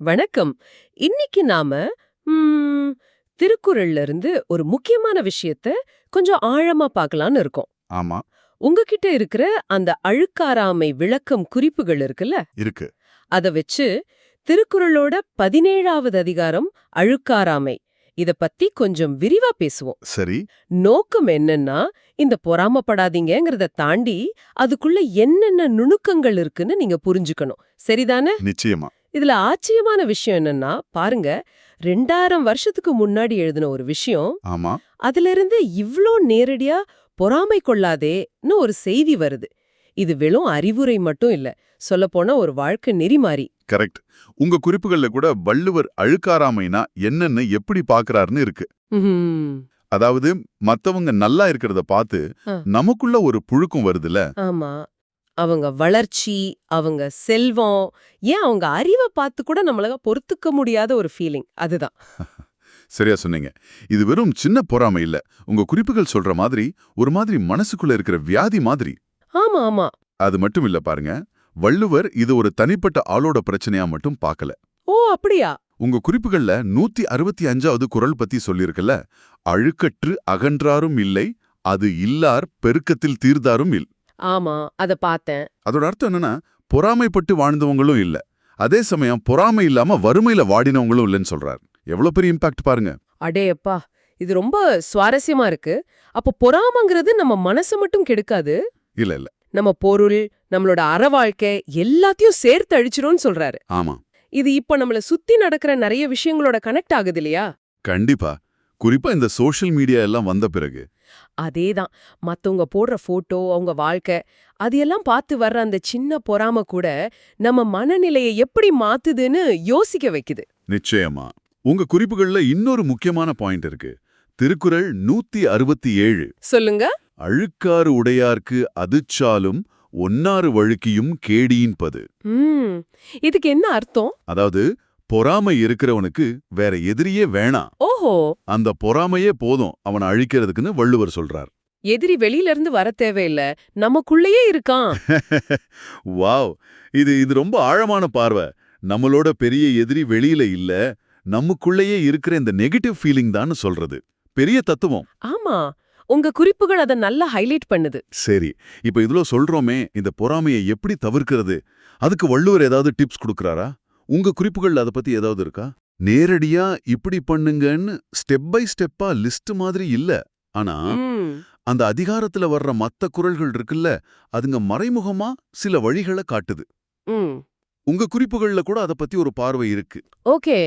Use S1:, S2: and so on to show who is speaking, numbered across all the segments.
S1: வணக்கம். இன்னைக்கு நாம திருக்குறள்ல இருந்து ஒரு முக்கியமான விஷயத்த கொஞ்சம் ஆழமா பார்க்கலாம்னு இருக்கோம்.
S2: ஆமா.
S1: உங்ககிட்ட இருக்கிற அந்த அழுக்காராமை விளக்கம் குறிப்புகள் இருக்குல்ல?
S2: இருக்கு.
S1: அத வச்சு திருக்குறளோட பதினேழாவது அதிகாரம் அழுக்காராமை இத பத்தி கொஞ்சம் விரிவா பேசுவோம்.
S2: சரி.
S1: நோக்கம் என்னன்னா இந்த பொறாமப்படாதீங்கங்கறத தாண்டி அதுக்குள்ள என்னென்ன நுணுக்கங்கள் இருக்குன்னு நீங்க புரிஞ்சுக்கணும். சரிதானே?
S2: நிச்சயமா.
S1: இதுல ஆச்சரியமான விஷயம் என்னன்னா பாருங்க ரெண்டாயிரம் வருஷத்துக்கு முன்னாடி எழுதின ஒரு விஷயம்.
S2: ஆமா.
S1: அதுல இருந்து இவ்ளோ நேரடியா பொறாமை கொள்ளாதேன்னு ஒரு செய்தி வருது. இது வெறும் அறிவுரை மட்டும் இல்ல சொல்லப்போனா ஒரு வாழ்க்கை நெறிமாறி.
S2: கரெக்ட். உங்க குறிப்புகள்ல கூட வள்ளுவர் அழுக்காராமைனா என்னன்னு எப்படி பாக்குறாருன்னு இருக்கு. அதாவது மத்தவங்க நல்லா இருக்கிறத பார்த்து
S1: ஆ.
S2: நமக்குள்ள ஒரு புழுக்கம் வருதுல
S1: ஆமா. அவங்க வளர்ச்சி அவங்க செல்வம் ஏன் அவங்க அறிவை பார்த்து கூட நம்மளால பொறுத்துக்க முடியாத ஒரு ஃபீலிங் அதுதான்.
S2: சரியா சொன்னீங்க. இது வெறும் சின்ன பொறாமை இல்ல. உங்க குறிப்புகள் சொல்ற மாதிரி ஒரு மாதிரி மனசுக்குள்ள இருக்கிற வியாதி மாதிரி.
S1: ஆமா ஆமா.
S2: அது மட்டும் இல்ல பாருங்க. வள்ளுவர் இது ஒரு தனிப்பட்ட ஆளோட பிரச்சனையா மட்டும் பார்க்கல
S1: ஓ அப்படியா?
S2: உங்க குறிப்புகள்ல நூத்தி அறுபத்தி அஞ்சாவது குரல் பத்தி சொல்லியிருக்கல அழுக்கற்று அகன்றாரும் இல்லை அது இல்லார் பெருக்கத்தில் தீர்ந்தாரும் இல்.
S1: ஆமா அத பார்த்தேன்.
S2: அதோட அர்த்தம் என்னன்னா பொறாமைப்பட்டு வாழ்ந்தவங்களும் இல்ல. அதே சமயம் பொறாமை இல்லாம வறுமையில வாடினவங்களும் இல்லைன்னு சொல்றார். எவ்வளவு பெரிய இம்பாக்ட் பாருங்க.
S1: அடேயப்பா இது ரொம்ப சுவாரஸ்யமா இருக்கு. அப்போ பொறாமங்கிறது நம்ம மனசை மட்டும் கெடுக்காது?
S2: இல்ல இல்ல.
S1: நம்ம பொருள் நம்மளோட அற வாழ்க்கை எல்லாத்தையும் சேர்த்து அழிச்சிரும்னு சொல்றாரு.
S2: ஆமா.
S1: இது இப்ப நம்மள சுத்தி நடக்கிற நிறைய விஷயங்களோட கனெக்ட் ஆகுது இல்லையா?
S2: கண்டிப்பா. குறிப்பா இந்த சோஷியல் மீடியா எல்லாம் வந்த பிறகு
S1: அதேதான். மத்தவங்க போடுற போட்டோ அவங்க வாழ்க்கை அது எல்லாம் பார்த்து வர்ற அந்த சின்ன பொறாம கூட நம்ம மனநிலையை எப்படி மாத்துதுன்னு யோசிக்க வைக்குது.
S2: நிச்சயமா. உங்க குறிப்புகள்ல இன்னொரு முக்கியமான பாயிண்ட் இருக்கு. திருக்குறள் நூத்தி அறுபத்தி ஏழு
S1: சொல்லுங்க.
S2: அழுக்காறு உடையார்க்கு அதுச்சாலும் ஒன்னாறு வழுக்கியும் கேடியின்பது.
S1: இதுக்கு என்ன அர்த்தம்?
S2: அதாவது பொறாமை இருக்கிறவனுக்கு வேற எதிரியே வேணாம்.
S1: ஓஹோ
S2: அந்த பொறாமையே போதும் அவனை அழிக்கிறதுக்குன்னு வள்ளுவர் சொல்றார்.
S1: எதிரி வெளியில இருந்து வர தேவையில்ல நமக்குள்ளேயே இருக்கான்.
S2: வாவ் இது இது ரொம்ப ஆழமான பார்வை. நம்மளோட பெரிய எதிரி வெளியில இல்ல நமக்குள்ளேயே இருக்கிற இந்த நெகட்டிவ் ஃபீலிங் தான் சொல்றது. பெரிய தத்துவம்.
S1: ஆமா உங்க குறிப்புகள் அத நல்லா ஹைலைட் பண்ணுது.
S2: சரி இப்ப இதுல சொல்றோமே இந்த பொறாமையை எப்படி தவிர்க்கிறது? அதுக்கு வள்ளுவர் ஏதாவது டிப்ஸ் கொடுக்கறாரா? உங்க குறிப்புகள் அத பத்தி ஏதாவது இருக்கா? நேரடியா இப்படி பண்ணுங்கன்னு ஸ்டெப் பை ஸ்டெப்பா லிஸ்ட் மாதிரி இல்ல. ஆனா அந்த அதிகாரத்துல வர்ற மத்த குரல்கள் இருக்குல்ல அதுங்க மறைமுகமா சில வழிகளை காட்டுது. உங்க குறிப்புகள்ல கூட அத பத்தி ஒரு பார்வை இருக்கு.
S1: ஓகே.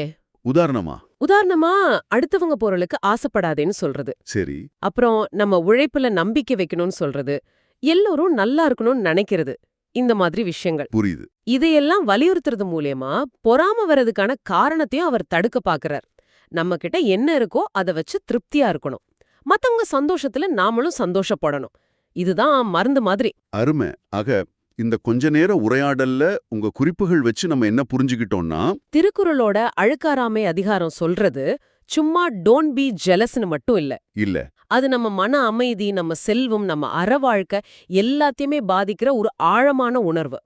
S2: உதாரணமா?
S1: உதாரணமா அடுத்தவங்க பொருளுக்கு ஆசைப்படாதேன்னு சொல்றது.
S2: சரி.
S1: அப்புறம் நம்ம உழைப்புல நம்பிக்கை வைக்கணும்னு சொல்றது. எல்லோரும் நல்லா இருக்கணும்னு நினைக்கிறது. இந்த மாதிரி விஷயங்கள்.
S2: புரியுது.
S1: இதையெல்லாம் வலியுறுத்துறது மூலியமா பொறாம வர்றதுக்கான காரணத்தையும் அவர் தடுக்க பாக்குறார். நம்ம கிட்ட என்ன இருக்கோ அத வச்சு திருப்தியா இருக்கணும். மத்தவங்க சந்தோஷத்துல நாமளும் சந்தோஷப்படணும். இதுதான் மருந்து மாதிரி.
S2: அருமை. ஆக இந்த கொஞ்ச நேர உரையாடல்ல உங்க குறிப்புகள் வச்சு நம்ம என்ன புரிஞ்சுக்கிட்டோம்னா
S1: திருக்குறளோட அழுக்காராமை அதிகாரம் சொல்றது சும்மா டோன்ட் பி ஜெலஸ்னு மட்டும் இல்ல.
S2: இல்ல.
S1: அது நம்ம மன அமைதி நம்ம செல்வம் நம்ம அற வாழ்க்கை எல்லாத்தையுமே பாதிக்கிற ஒரு ஆழமான உணர்வு.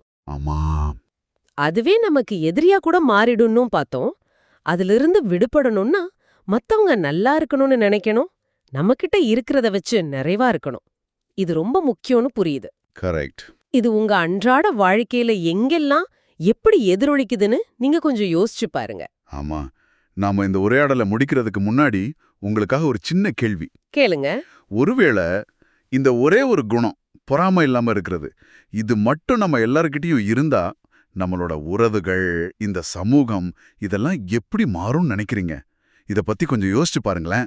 S1: அதுவே நமக்கு எதிரியா கூட மாறிடும்னும் பார்த்தோம். அதிலிருந்து விடுபடணும்னா மத்தவங்க நல்லா இருக்கணும்னு நினைக்கணும். நம்மகிட்ட இருக்கிறத வச்சு நிறைவா இருக்கணும். இது ரொம்ப முக்கியம்னு புரியுது.
S2: கரெக்ட்.
S1: இது உங்க அன்றாட வாழ்க்கையில எங்கெல்லாம் எப்படி எதிரொலிக்குதுன்னு நீங்க கொஞ்சம் யோசிச்சு பாருங்க.
S2: ஆமா. நாம இந்த உரையாடலை முடிக்கிறதுக்கு முன்னாடி உங்களுக்காக ஒரு சின்ன கேள்வி.
S1: கேளுங்க.
S2: ஒருவேளை இந்த ஒரே ஒரு குணம் பொறாமை இல்லாம இருக்கிறது. இது மட்டும் நம்ம எல்லார்கிட்டயும் இருந்தா நம்மளோட உறவுகள் இந்த சமூகம் இதெல்லாம் எப்படி மாறும்னு நினைக்கிறீங்க? இத பத்தி கொஞ்சம் யோசிச்சு பாருங்களேன்.